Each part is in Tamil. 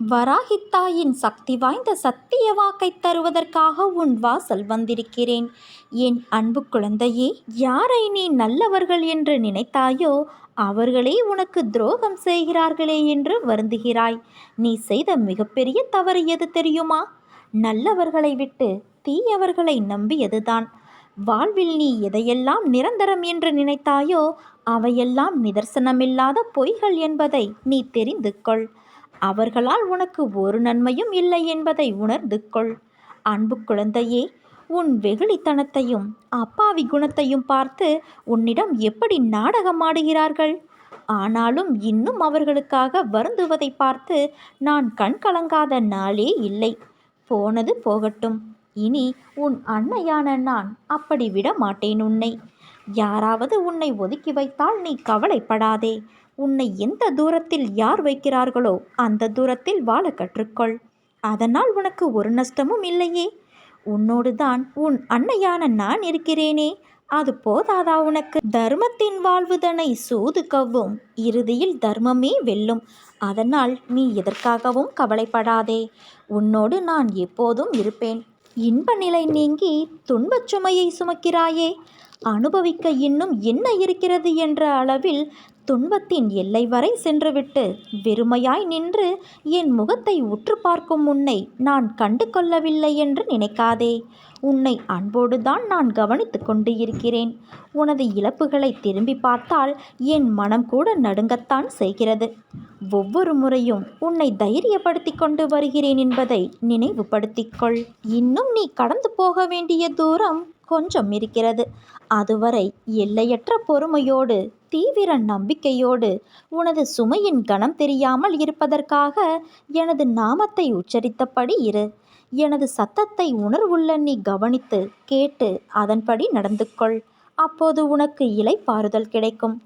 வராகித்தாயின் சக்தி வாய்ந்த சத்திய வாக்கை தருவதற்காக உன் வாசல் வந்திருக்கிறேன். என் அன்பு குழந்தையே யாரை நீ நல்லவர்கள் என்று நினைத்தாயோ அவர்களே உனக்கு துரோகம் செய்கிறார்களே என்று வருந்துகிறாய். நீ செய்த மிகப்பெரிய தவறு எது தெரியுமா? நல்லவர்களை விட்டு தீயவர்களை நம்பியதுதான். வாழ்வில் நீ எதையெல்லாம் நிரந்தரம் என்று நினைத்தாயோ அவையெல்லாம் நிதர்சனமில்லாத பொய்கள் என்பதை நீ தெரிந்து கொள். அவர்களால் உனக்கு ஒரு நன்மையும் இல்லை என்பதை உணர்ந்து கொள் அன்பு குழந்தையே உன் வெகுளித்தனத்தையும் அப்பாவி குணத்தையும் பார்த்து உன்னிடம் எப்படி நாடகமாடுகிறார்கள்? ஆனாலும் இன்னும் அவர்களுக்காக வருந்துவதை பார்த்து நான் கண் கலங்காத நாளே இல்லை. போனது போகட்டும். இனி உன் அன்னையான நான் அப்படி விட மாட்டேன் உன்னை. யாராவது உன்னை ஒதுக்கி வைத்தால் நீ கவலைப்படாதே. உன்னை எந்த தூரத்தில் யார் வைக்கிறார்களோ அந்த தூரத்தில் வாழ கற்றுக்கொள். அதனால் உனக்கு ஒரு நஷ்டமும் இல்லையே. உன்னோடு தான் உன் அன்னையான நான் இருக்கிறேனே. அது போதாதா உனக்கு? தர்மத்தின் வாழ்வுதனை சூது கவ்வும். இறுதியில் தர்மமே வெல்லும். அதனால் நீ எதற்காகவும் கவலைப்படாதே. உன்னோடு நான் எப்போதும் இருப்பேன். இன்ப நிலை நீங்கி துன்பச் சுமையை சுமக்கிறாயே. அனுபவிக்க இன்னும் என்ன இருக்கிறது என்ற அளவில் துன்பத்தின் எல்லை வரை சென்றுவிட்டு வெறுமையாய் நின்று என் முகத்தை உற்று பார்க்கும் உன்னை நான் கண்டு கொள்ளவில்லை என்று நினைக்காதே. உன்னை அன்போடுதான் நான் கவனித்து கொண்டு இருக்கிறேன் உனது இழப்புகளை திரும்பி பார்த்தால் என் மனம் கூட நடுங்கத்தான் செய்கிறது. ஒவ்வொரு முறையும் உன்னை தைரியப்படுத்தி கொண்டு வருகிறேன் என்பதை நினைவுபடுத்திக்கொள் இன்னும் நீ கடந்து போக வேண்டிய தூரம் கொஞ்சம் இருக்கிறது. அதுவரை எல்லையற்ற பொறுமையோடு தீவிர நம்பிக்கையோடு உனது சுமையின் கணம் தெரியாமல் இருப்பதற்காக எனது நாமத்தை உச்சரித்தபடி இரு. எனது சத்தத்தை உணர்வுள்ள நீ கவனித்து கேட்டு அதன்படி நடந்து கொள் அப்போது உனக்கு இலைப்பாறுதல் கிடைக்கும்.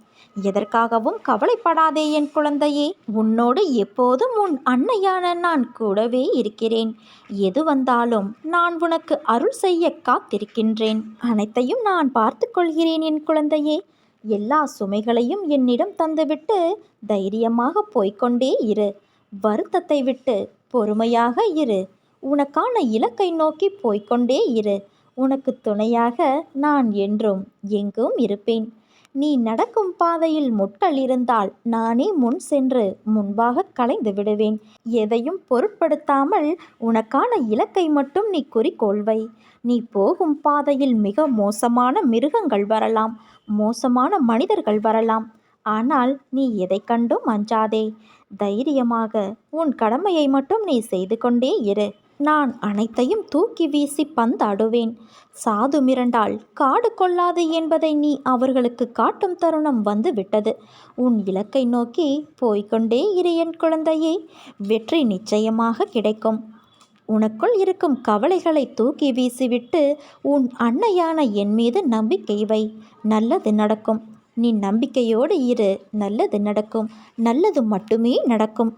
எதற்காகவும் கவலைப்படாதே என் குழந்தையே. உன்னோடு எப்போதும் உன் அன்னையான நான் கூடவே இருக்கிறேன். எது வந்தாலும் நான் உனக்கு அருள் செய்ய காத்திருக்கின்றேன். அனைத்தையும் நான் பார்த்து கொள்கிறேன் என் குழந்தையே. எல்லா சுமைகளையும் என்னிடம் தந்துவிட்டு தைரியமாக போய்கொண்டே இரு. வருத்தத்தை விட்டு பொறுமையாக இரு. உனக்கான இலக்கை நோக்கி போய்கொண்டே இரு. உனக்கு துணையாக நான் என்றும் எங்கும் இருப்பேன். நீ நடக்கும் பாதையில் முட்கள் இருந்தால் நானே முன் சென்று முன்பாக கலைந்து விடுவேன். எதையும் பொருட்படுத்தாமல் உனக்கான இலக்கை மட்டும் நீ குறிக்கோள்வை. நீ போகும் பாதையில் மிக மோசமான மிருகங்கள் வரலாம் மோசமான மனிதர்கள் வரலாம். ஆனால் நீ எதை கண்டும் அஞ்சாதே. தைரியமாக உன் கடமையை மட்டும் நீ செய்து கொண்டே இரு. நான் அனைத்தையும் தூக்கி வீசி பந்தாடுவேன். சாது மிரண்டால் காடு கொள்ளாது என்பதை நீ அவர்களுக்கு காட்டும் தருணம் வந்து விட்டது உன் இலக்கை நோக்கி போய்கொண்டே இரு என் குழந்தையே வெற்றி நிச்சயமாக கிடைக்கும். உனக்குள் இருக்கும் கவலைகளை தூக்கி வீசிவிட்டு உன் அன்னையான என் மீது நம்பிக்கை வை. நல்லது நடக்கும். நீ நம்பிக்கையோடு இரு. நல்லது நடக்கும். நல்லது மட்டுமே நடக்கும்.